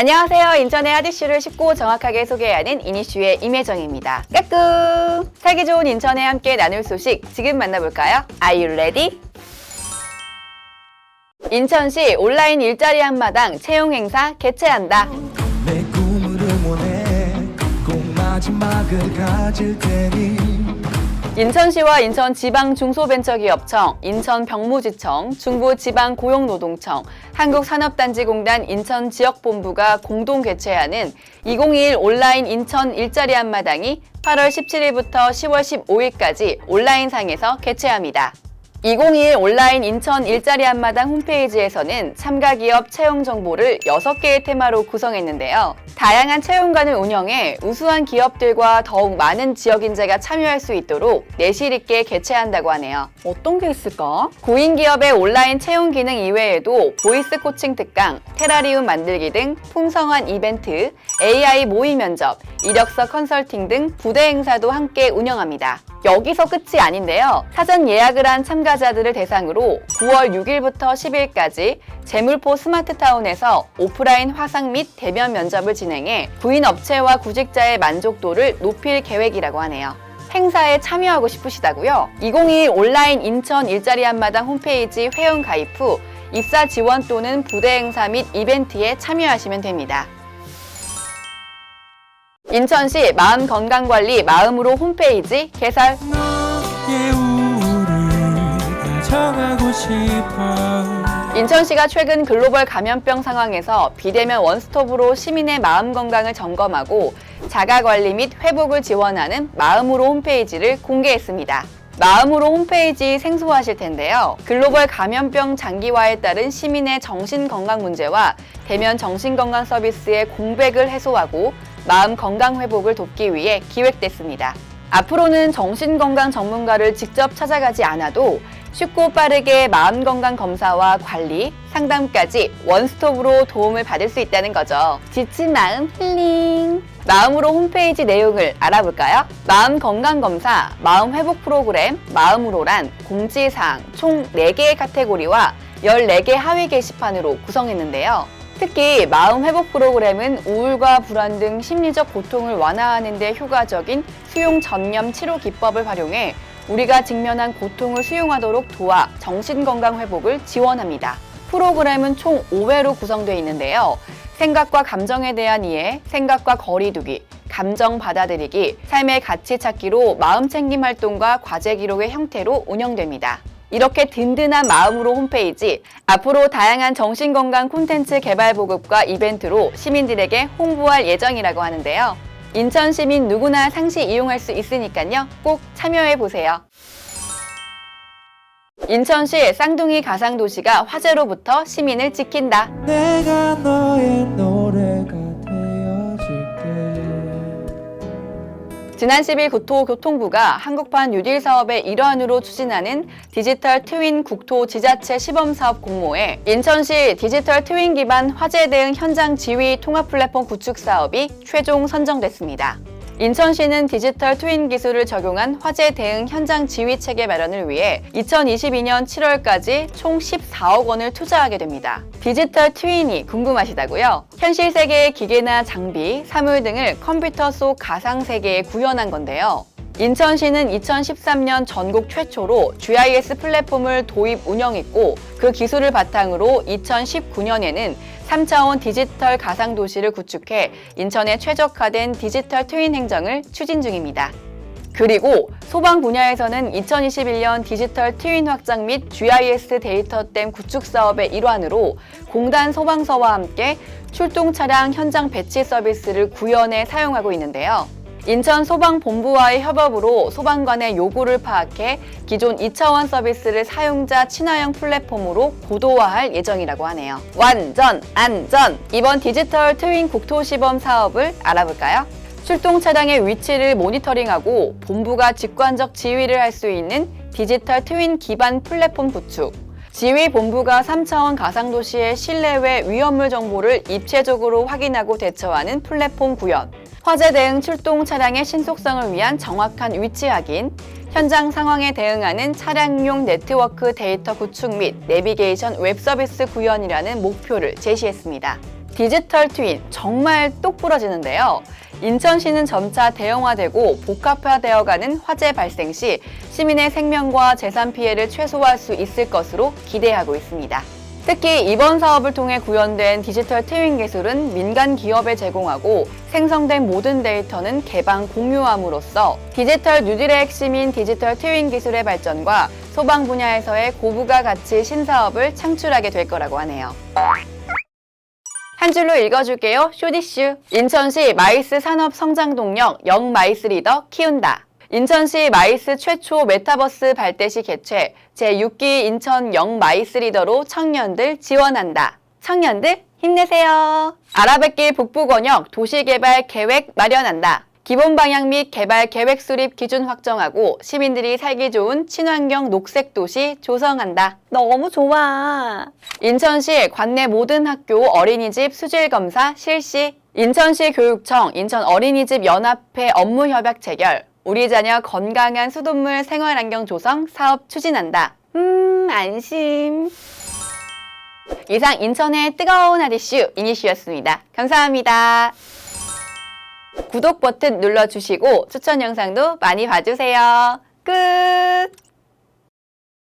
안녕하세요. 인천의 핫이슈를 쉽고 정확하게 소개하는 이니슈의 임혜정입니다. 까꿍! 살기 좋은 인천에 함께 나눌 소식 지금 만나볼까요? Are you ready? 인천시 온라인 일자리 한마당 채용 행사 개최한다. 내 꿈을 응원해 꼭 마지막을 가질 테니 인천시와 인천 지방 중소벤처기업청, 인천 병무지청, 중부 지방 고용노동청, 한국산업단지공단 인천 지역본부가 공동 개최하는 2021 온라인 인천 일자리 한마당이 8월 17일부터 10월 15일까지 온라인상에서 개최합니다. 2021 온라인 인천 일자리 한마당 홈페이지에서는 참가 기업 채용 정보를 6개의 테마로 구성했는데요. 다양한 채용관을 운영해 우수한 기업들과 더욱 많은 지역 인재가 참여할 수 있도록 내실 있게 개최한다고 하네요. 어떤 게 있을까? 고인 기업의 온라인 채용 기능 이외에도 보이스 코칭 특강, 테라리움 만들기 등 풍성한 이벤트, AI 모의 면접, 이력서 컨설팅 등 부대 행사도 함께 운영합니다. 여기서 끝이 아닌데요. 사전 예약을 한 참가자들을 대상으로 9월 6일부터 10일까지 재물포 스마트타운에서 오프라인 화상 및 대면 면접을 진행해 구인 업체와 구직자의 만족도를 높일 계획이라고 하네요. 행사에 참여하고 싶으시다고요? 2021 온라인 인천 일자리 한마당 홈페이지 회원 가입 후 입사 지원 또는 부대 행사 및 이벤트에 참여하시면 됩니다. 인천시 마음건강관리 마음으로 홈페이지 개설 인천시가 최근 글로벌 감염병 상황에서 비대면 원스톱으로 시민의 마음 건강을 점검하고 자가 관리 및 회복을 지원하는 마음으로 홈페이지를 공개했습니다. 마음으로 홈페이지 생소하실 텐데요. 글로벌 감염병 장기화에 따른 시민의 정신 건강 문제와 대면 정신 건강 서비스의 공백을 해소하고 마음 건강 회복을 돕기 위해 기획됐습니다. 앞으로는 정신건강 전문가를 직접 찾아가지 않아도 쉽고 빠르게 마음 건강 검사와 관리, 상담까지 원스톱으로 도움을 받을 수 있다는 거죠. 지친 마음 힐링. 마음으로 홈페이지 내용을 알아볼까요? 마음 건강 검사, 마음 회복 프로그램, 마음으로란 공지사항 총 4개의 카테고리와 14개 하위 게시판으로 구성했는데요. 특히 마음 회복 프로그램은 우울과 불안 등 심리적 고통을 완화하는 데 효과적인 수용 전념 치료 기법을 활용해 우리가 직면한 고통을 수용하도록 도와 정신 건강 회복을 지원합니다. 프로그램은 총 5회로 구성되어 있는데요. 생각과 감정에 대한 이해, 생각과 거리두기, 감정 받아들이기, 삶의 가치 찾기로 마음 챙김 활동과 과제 기록의 형태로 운영됩니다. 이렇게 든든한 마음으로 홈페이지, 앞으로 다양한 정신건강 콘텐츠 개발 보급과 이벤트로 시민들에게 홍보할 예정이라고 하는데요. 인천 시민 누구나 상시 이용할 수 있으니까요. 꼭 참여해 보세요. 인천시 쌍둥이 가상도시가 화재로부터 시민을 지킨다. 지난 10일 국토 교통부가 한국판 뉴딜 사업의 일환으로 추진하는 디지털 트윈 국토 지자체 시범 사업 공모에 인천시 디지털 트윈 기반 화재 대응 현장 지휘 통합 플랫폼 구축 사업이 최종 선정됐습니다. 인천시는 디지털 트윈 기술을 적용한 화재 대응 현장 지휘 체계 마련을 위해 2022년 7월까지 총 14억 원을 투자하게 됩니다. 디지털 트윈이 궁금하시다고요? 현실 세계의 기계나 장비, 사물 등을 컴퓨터 속 가상 세계에 구현한 건데요. 인천시는 2013년 전국 최초로 GIS 플랫폼을 도입 운영했고 그 기술을 바탕으로 2019년에는 3차원 디지털 가상도시를 구축해 인천에 최적화된 디지털 트윈 행정을 추진 중입니다. 그리고 소방 분야에서는 2021년 디지털 트윈 확장 및 GIS 데이터댐 구축 사업의 일환으로 공단 소방서와 함께 출동 차량 현장 배치 서비스를 구현해 사용하고 있는데요. 인천 소방본부와의 협업으로 소방관의 요구를 파악해 기존 2차원 서비스를 사용자 친화형 플랫폼으로 고도화할 예정이라고 하네요. 완전 안전! 이번 디지털 트윈 국토시범 사업을 알아볼까요? 출동 차량의 위치를 모니터링하고 본부가 직관적 지휘를 할 수 있는 디지털 트윈 기반 플랫폼 구축, 지휘 본부가 3차원 가상도시의 실내외 위험물 정보를 입체적으로 확인하고 대처하는 플랫폼 구현, 화재 대응 출동 차량의 신속성을 위한 정확한 위치 확인, 현장 상황에 대응하는 차량용 네트워크 데이터 구축 및 내비게이션 웹 서비스 구현이라는 목표를 제시했습니다. 디지털 트윈 정말 똑 부러지는데요. 인천시는 점차 대형화되고 복합화되어가는 화재 발생 시 시민의 생명과 재산 피해를 최소화할 수 있을 것으로 기대하고 있습니다. 특히 이번 사업을 통해 구현된 디지털 트윈 기술은 민간 기업에 제공하고 생성된 모든 데이터는 개방 공유함으로써 디지털 뉴딜의 핵심인 디지털 트윈 기술의 발전과 소방 분야에서의 고부가 가치 신사업을 창출하게 될 거라고 하네요. 한 줄로 읽어줄게요. 쇼디슈. 인천시 마이스 산업 성장 동력 영 마이스 리더 키운다. 인천시 마이스 최초 메타버스 발대시 개최 제6기 인천 영 마이스 리더로 청년들 지원한다. 청년들 힘내세요. 알아뵙기 북부 권역 도시개발 계획 마련한다. 기본 방향 및 개발 계획 수립 기준 확정하고 시민들이 살기 좋은 친환경 녹색 도시 조성한다. 너무 좋아. 인천시 관내 모든 학교 어린이집 수질 검사 실시. 인천시 교육청 인천 어린이집 연합회 업무 협약 체결. 우리 자녀 건강한 수돗물 생활환경 조성 사업 추진한다. 음, 안심. 이상 인천의 뜨거운 하디슈 이니슈였습니다. 감사합니다. 구독 버튼 눌러주시고 추천 영상도 많이 봐주세요. 끝!